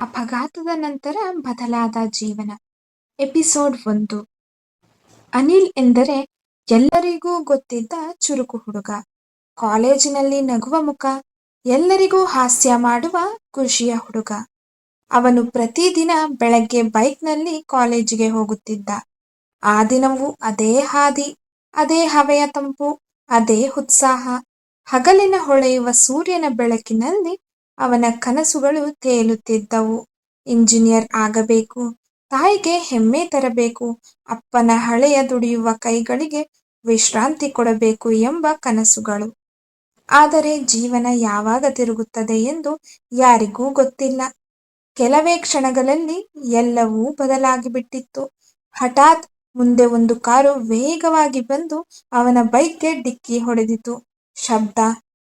ಅಪಘಾತದ ನಂತರ ಬದಲಾದ ಜೀವನ. ಎಪಿಸೋಡ್ ಒಂದು. ಅನಿಲ್ ಎಂದರೆ ಎಲ್ಲರಿಗೂ ಗೊತ್ತಿದ್ದ ಚುರುಕು ಹುಡುಗ. ಕಾಲೇಜಿನಲ್ಲಿ ನಗುವ ಮುಖ, ಎಲ್ಲರಿಗೂ ಹಾಸ್ಯ ಮಾಡುವ ಖುಷಿಯ ಹುಡುಗ. ಅವನು ಪ್ರತಿದಿನ ಬೆಳಗ್ಗೆ ಬೈಕ್ನಲ್ಲಿ ಕಾಲೇಜಿಗೆ ಹೋಗುತ್ತಿದ್ದ. ಆ ದಿನವೂ ಅದೇ ಹಾದಿ, ಅದೇ ಹವೆಯ ತಂಪು, ಅದೇ ಉತ್ಸಾಹ. ಹಗಲಿನ ಹೊಳೆಯುವ ಸೂರ್ಯನ ಬೆಳಕಿನಲ್ಲಿ ಅವನ ಕನಸುಗಳು ತೇಲುತ್ತಿದ್ದವು. ಇಂಜಿನಿಯರ್ ಆಗಬೇಕು, ತಾಯಿಗೆ ಹೆಮ್ಮೆ ತರಬೇಕು, ಅಪ್ಪನ ಹಳೆಯ ದುಡಿಯುವ ಕೈಗಳಿಗೆ ವಿಶ್ರಾಂತಿ ಕೊಡಬೇಕು ಎಂಬ ಕನಸುಗಳು. ಆದರೆ ಜೀವನ ಯಾವಾಗ ತಿರುಗುತ್ತದೆ ಎಂದು ಯಾರಿಗೂ ಗೊತ್ತಿಲ್ಲ. ಕೆಲವೇ ಕ್ಷಣಗಳಲ್ಲಿ ಎಲ್ಲವೂ ಬದಲಾಗಿಬಿಟ್ಟಿತ್ತು. ಹಠಾತ್ ಮುಂದೆ ಒಂದು ಕಾರು ವೇಗವಾಗಿ ಬಂದು ಅವನ ಬೈಕ್ಗೆ ಡಿಕ್ಕಿ ಹೊಡೆದಿತು. ಶಬ್ದ,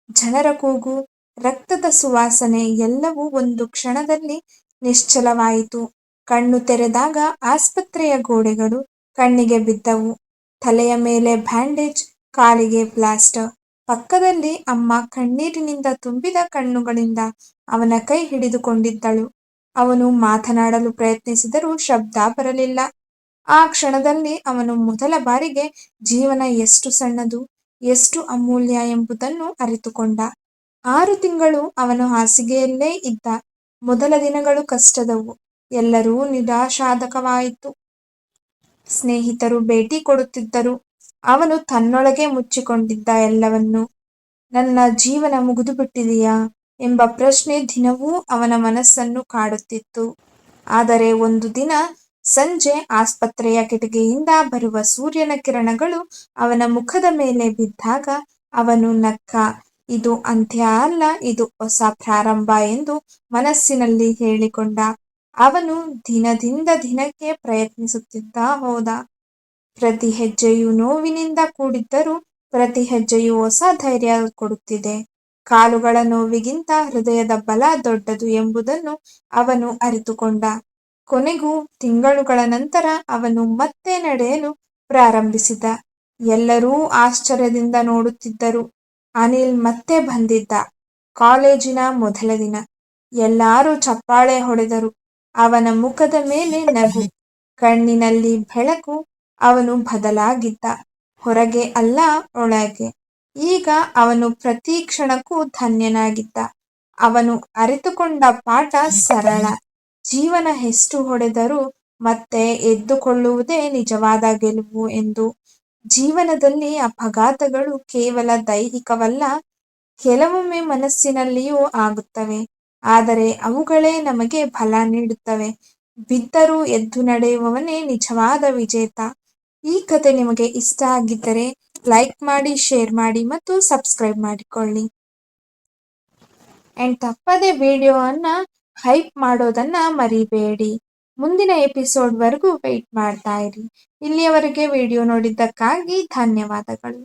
ಜನರ ಕೂಗು ರಕ್ತದ ಸುವಾಸನೆ ಎಲ್ಲವೂ ಒಂದು ಕ್ಷಣದಲ್ಲಿ ನಿಶ್ಚಲವಾಯಿತು. ಕಣ್ಣು ತೆರೆದಾಗ ಆಸ್ಪತ್ರೆಯ ಗೋಡೆಗಳು ಕಣ್ಣಿಗೆ ಬಿದ್ದವು. ತಲೆಯ ಮೇಲೆ ಬ್ಯಾಂಡೇಜ್, ಕಾಲಿಗೆ ಪ್ಲಾಸ್ಟರ್ ಪಕ್ಕದಲ್ಲಿ ಅಮ್ಮ ಕಣ್ಣೀರಿನಿಂದ ತುಂಬಿದ ಕಣ್ಣುಗಳಿಂದ ಅವನ ಕೈ ಹಿಡಿದುಕೊಂಡಿದ್ದಳು. ಅವನು ಮಾತನಾಡಲು ಪ್ರಯತ್ನಿಸಿದರೂ ಶಬ್ದ ಬರಲಿಲ್ಲ. ಆ ಕ್ಷಣದಲ್ಲಿ ಅವನು ಮೊದಲ ಬಾರಿಗೆ, ಜೀವನ ಎಷ್ಟು ಸಣ್ಣದು, ಎಷ್ಟು ಅಮೂಲ್ಯ ಎಂಬುದನ್ನು ಅರಿತುಕೊಂಡ. ಆರು ತಿಂಗಳು ಅವನು ಹಾಸಿಗೆಯಲ್ಲೇ ಇದ್ದ. ಮೊದಲ ದಿನಗಳು ಕಷ್ಟದವು. ಎಲ್ಲರೂ ನಿರಾಶಾದಕವಾಯಿತು. ಸ್ನೇಹಿತರು ಭೇಟಿ ಕೊಡುತ್ತಿದ್ದರು. ಅವನು ತನ್ನೊಳಗೆ ಮುಚ್ಚಿಕೊಂಡಿದ್ದ ಎಲ್ಲವನ್ನು. ನನ್ನ ಜೀವನ ಮುಗಿದು ಬಿಟ್ಟಿದೆಯಾ ಎಂಬ ಪ್ರಶ್ನೆ ದಿನವೂ ಅವನ ಮನಸ್ಸನ್ನು ಕಾಡುತ್ತಿತ್ತು. ಆದರೆ ಒಂದು ದಿನ ಸಂಜೆ ಆಸ್ಪತ್ರೆಯ ಕಿಟಕಿಯಿಂದ ಬರುವ ಸೂರ್ಯನ ಕಿರಣಗಳು ಅವನ ಮುಖದ ಮೇಲೆ ಬಿದ್ದಾಗ ಅವನು ನಕ್ಕ ಇದು ಅಂತ್ಯ ಅಲ್ಲ, ಇದು ಹೊಸ ಪ್ರಾರಂಭ ಎಂದು ಮನಸ್ಸಿನಲ್ಲಿ ಹೇಳಿಕೊಂಡ. ಅವನು ದಿನದಿಂದ ದಿನಕ್ಕೆ ಪ್ರಯತ್ನಿಸುತ್ತಿದ್ದ ಹೋದ. ಪ್ರತಿ ಹೆಜ್ಜೆಯು ನೋವಿನಿಂದ ಕೂಡಿದ್ದರೂ ಪ್ರತಿ ಹೆಜ್ಜೆಯು ಹೊಸ ಧೈರ್ಯ ಕೊಡುತ್ತಿದೆ. ಕಾಲುಗಳ ನೋವಿಗಿಂತ ಹೃದಯದ ಬಲ ದೊಡ್ಡದು ಎಂಬುದನ್ನು ಅವನು ಅರಿತುಕೊಂಡ. ಕೊನೆಗೂ ತಿಂಗಳುಗಳ ನಂತರ ಅವನು ಮತ್ತೆ ನಡೆಯಲು ಪ್ರಾರಂಭಿಸಿದ. ಎಲ್ಲರೂ ಆಶ್ಚರ್ಯದಿಂದ ನೋಡುತ್ತಿದ್ದರು. ಅನಿಲ್ ಮತ್ತೆ ಬಂದಿದ್ದ ಕಾಲೇಜಿನ ಮೊದಲ ದಿನ. ಎಲ್ಲರೂ ಚಪ್ಪಾಳೆ ಹೊಡೆದರು. ಅವನ ಮುಖದ ಮೇಲೆ ನಗು. ಕಣ್ಣಿನಲ್ಲಿ ಬೆಳಕು. ಅವನು ಬದಲಾಗಿದ್ದ. ಹೊರಗೆ ಅಲ್ಲ, ಒಳಗೆ. ಈಗ ಅವನು ಪ್ರತಿ ಕ್ಷಣಕ್ಕೂ ಧನ್ಯನಾಗಿದ್ದ. ಅವನು ಅರಿತುಕೊಂಡ ಪಾಠ ಸರಳ. ಜೀವನ ಎಷ್ಟು ಹೊಡೆದರೂ ಮತ್ತೆ ಎದ್ದುಕೊಳ್ಳುವುದೇ ನಿಜವಾದ ಗೆಲುವು ಎಂದು ಜೀವನದಲ್ಲಿ ಅಪಘಾತಗಳು ಕೇವಲ ದೈಹಿಕವಲ್ಲ, ಕೆಲವೊಮ್ಮೆ ಮನಸ್ಸಿನಲ್ಲಿಯೂ ಆಗುತ್ತವೆ. ಆದರೆ ಅವುಗಳೇ ನಮಗೆ ಫಲ ನೀಡುತ್ತವೆ. ಬಿದ್ದರೂ ಎದ್ದು ನಡೆಯುವವನೇ ನಿಜವಾದ ವಿಜೇತ. ಈ ಕತೆ ನಿಮಗೆ ಇಷ್ಟ ಆಗಿದ್ದರೆ ಲೈಕ್ ಮಾಡಿ, ಶೇರ್ ಮಾಡಿ ಮತ್ತು ಸಬ್ಸ್ಕ್ರೈಬ್ ಮಾಡಿಕೊಳ್ಳಿ. ಆ್ಯಂಡ್ ತಪ್ಪದೆ ವಿಡಿಯೋವನ್ನು ಹೈಪ್ ಮಾಡೋದನ್ನ ಮರಿಬೇಡಿ. ಮುಂದಿನ ಎಪಿಸೋಡ್ವರೆಗೂ ವೆಯ್ಟ್ ಮಾಡ್ತಾ ಇರಿ. ಇಲ್ಲಿಯವರೆಗೆ ವಿಡಿಯೋ ನೋಡಿದ್ದಕ್ಕಾಗಿ ಧನ್ಯವಾದಗಳು.